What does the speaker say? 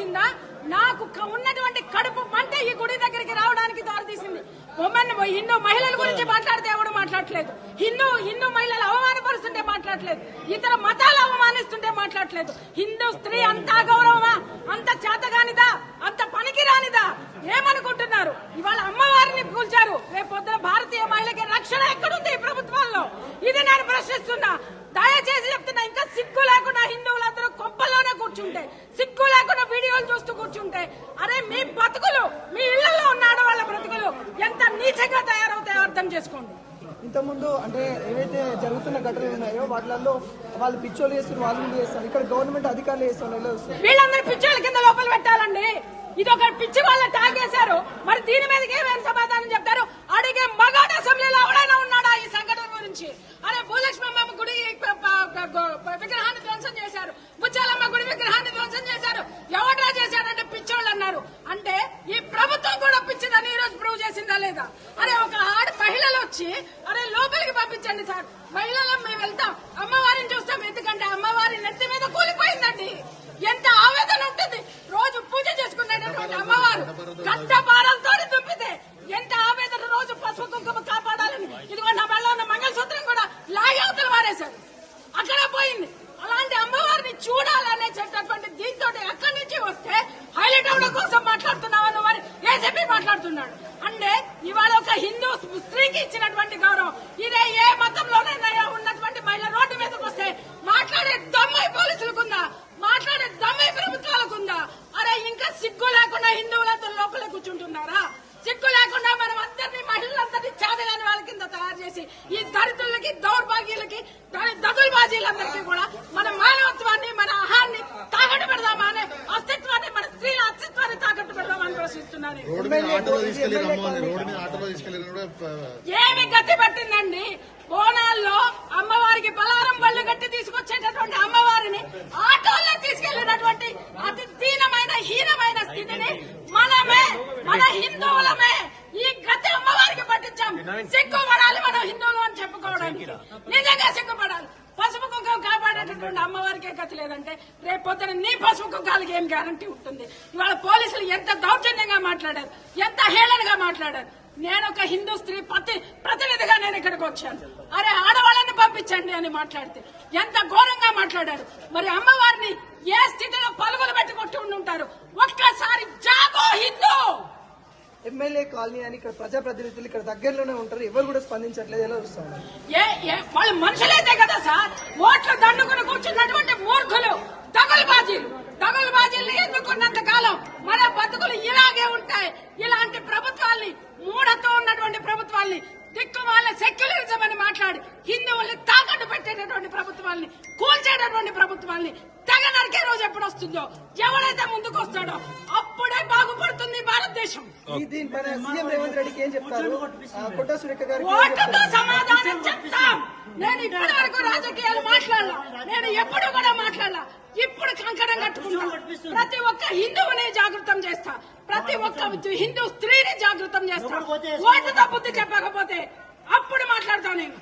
వచ్చిందా? నాకు ఉన్నటువంటి కడుపు మంట ఈ గుడి దగ్గరికి రావడానికి దారితీసింది ఉమెన్ హిందూ మహిళల గురించి మాట్లాడితే ఎవడు మాట్లాడలేదు హిందూ హిందూ మహిళలు అవమానపరుస్తుంటే మాట్లాడలేదు ఇతర మతాలు అవమానిస్తుంటే మాట్లాడలేదు హిందూ స్త్రీ అంత గౌరవమా? అంత చేతగానిదా? అంత పనికి రానిదా ఏమనుకుంటున్నారు? ఇవాళ అమ్మవారిని పూల్చారు. రేపు పొద్దున భారతీయ మహిళకి రక్షణ ఎక్కడుంది ఈ ప్రభుత్వాల్లో? ఇది నేను ప్రశ్నిస్తున్నా. దయచేసి చెప్తున్నా ఇంకా సిక్కు లేకుండా హిందువులందరూ కొంపల్లోనే కూర్చుంటే మీ బతుకులు మీ ఇళ్ళలో ఉన్న ఆడవాళ్ళ బ్రతుకులు ఎంత నీచంగా తయారవుతాయో అర్థం చేసుకోండి. ఇంతకుముందు అంటే ఏవైతే జరుగుతున్న ఘటనలు ఉన్నాయో వాటిలలో వాళ్ళు పిచ్చోలు చేస్తున్నారు వాళ్ళు వీళ్ళు చేస్తారు ఇక్కడ గవర్నమెంట్ అధికారులు వస్తారు వీళ్ళందరూ పిచ్చోళ్ళ కింద లోపల పెట్టాలండి. ఇది ఒక పిచ్చి వాళ్ళ ట్యాగ్ చేశారు మరి దీని మీదకి ఏమైనా సమాధానం చెప్తారు అడిగే మగాడు అసెంబ్లీలో ఎవడైనా ఉన్నాడా ఈ సంఘటన గురించి అరే భూలక్ష్మి అమ్మ గుడి ప- ప- గో- విగ్రహాన్ని ధ్వంసం చేశారు బుచ్చాలమ్మ గుడి విగ్రహాన్ని ధ్వంసం చేశారు ఎవడా చేశాడంటే పిచ్చోళ్ళు అన్నారు అంటే ఈ ప్రభుత్వం కూడా పిచ్చిదని ఈ రోజు ప్రూవ్ చేసిందా లేదా అరే ఒక ఆడ మహిళలు వచ్చి అరే లోపలికి పంపించండి సార్ మహిళలు మేము వెళ్తాం అమ్మవారిని చూస్తాం ఎందుకంటే అమ్మవారి నెత్తి మీద కూలిపోయిందండి ఎంత ఆవేదన ఉంటుంది రోజు పూజ చేసుకునేటటువంటి అమ్మవారు గంట ఎంత ఆవేదన రోజు పసుపు కుంకుమ కాపాడాలని? ఇదిగో నా బళ్ళ ఉన్న మంగళసూత్రం కూడా లాగవతలు వారేశారు. అక్కడ పోయింది. అలాంటి అమ్మవారిని చూడాలనే చెప్పినటువంటి దీంతో ఎక్కడి నుంచి వస్తే హైలైట్ అవడం కోసం మాట్లాడుతున్నావని మరి ఏజీపీ మాట్లాడుతున్నాడు. అంటే ఇవాళ ఒక హిందూ స్త్రీకి ఇచ్చినటువంటి గౌరవం. ఇదే ఏ మతంలోనైనా ఉన్నటువంటి మహిళ రోడ్డు మీదకి వస్తే మాట్లాడే దమ్మై పోలీసులకుందా? మాట్లాడే దమ్మై ప్రభుత్వాలకుందా? అరే ఇంకా సిగ్గు కూర్చుంటున్నారా? సిగ్గు లేకుండా మనం అందరినీ మహిళలందరినీ చేతగాని వాళ్ళ కింద తయారు చేసి ఈ దరిద్రులకి దౌర్భాగ్యులకి దగులుబాజీలందరికీ కూడా మన మానవత్వాన్ని మన అహాన్ని తాకట్టు పెడదామా అనే అస్తిత్వాన్ని మన స్త్రీల అస్తిత్వాన్ని తాకట్టు పెడదామని ప్రశ్నిస్తున్నాను రోడ్డు మీద ఆటోలో తీసుకెళ్ళి రమ్మని రోడ్డు మీద ఆటోలో తీసుకెళ్ళి కూడా ప- ఏమి గతి పట్టిందండి? బోనాల్లో అమ్మవారికి బలారం బళ్ళు కట్టి తీసుకొచ్చేటటువంటి అమ్మవారిని ఆటోల్లో తీసుకెళ్ళినటువంటి హిందువులమే. ఈ గతి అమ్మవారికి పట్టించాం. సిగ్గుపడాలి మనం హిందువులు అని చెప్పుకోవడానికి. నిజంగా సిగ్గుపడాలి. పసుపు కుంకుమ కాపాడేటటువంటి అమ్మవారికే గతి లేదంటే రేపు పొద్దున నీ పసుపు కుంకాలకి ఏం గ్యారంటీ ఉంటుంది? ఇవాళ పోలీసులు ఎంత దౌర్జన్యంగా మాట్లాడారు ఎంత హేళనగా మాట్లాడారు. నేను ఒక హిందూ స్త్రీ ప్రతి ప్రతినిధిగా నేను ఇక్కడికి వచ్చాను. అరే ఆడవాళ్ళని పంపించండి అని మాట్లాడితే ఎంత ఘోరంగా మాట్లాడారు. మరి అమ్మవారిని ఏ స్థితిలో పలుగులు పెట్టి కొట్టి ఉండి ఉంటారు ఒక్కసారి జాగో హిందూ! ఎమ్మెల్యే కాలనీ అని ఇక్కడ ప్రజాప్రతినిధులు ఇక్కడ దగ్గరలోనే ఉంటారు. ఎవరు కూడా స్పందించట్లేదు. ఎలా చూస్తారు ఏ వాళ్ళు మనుషులైతే కదా సార్? ఓట్లు దండుకుని కూర్చున్నటువంటి మూర్ఖులు దగులుబాజీలు. దగులుబాజీలు ఎందుకున్నంత కాలం మన బతుకులు ఇలాగే ఉంటాయి. ఇలాంటి ప్రభుత్వాల్ని మూఢతో ఉన్నటువంటి ప్రభుత్వాల్ని దిక్కుమాల సెక్యులరిజం అని మాట్లాడి హిందువుల్ని తాకట్టు పెట్టేటటువంటి ప్రభుత్వాల్ని కూల్చేటటువంటి ప్రభుత్వాల్ని తెగ నరికే రోజు ఎప్పుడు వస్తుందో ఎవడైతే ముందుకు వస్తాడో అప్పుడే బాగుపడుతుంది భారతదేశం ఈ దీనిపైన సీఎం రేవంత్ రెడ్డికి ఏం చెప్తారు? ఆ, కొట్ట సురేఖ గారికి ఏం ఓటుతో చెప్తారు? సమాధానం చెప్తాం. నేను ఇప్పటి వరకు రాజకీయాలు మాట్లాడాల. నేను ఎప్పుడు కూడా మాట్లాడాల. ఇప్పుడు కంకణం కట్టుకుంటా. ప్రతి ఒక్క హిందువుని జాగృతం చేస్తా. ప్రతి ఒక్క హిందూ స్త్రీని జాగృతం చేస్తా. ఓటుతో బుద్ధి చెప్పకపోతే అప్పుడు మాట్లాడతా నేను.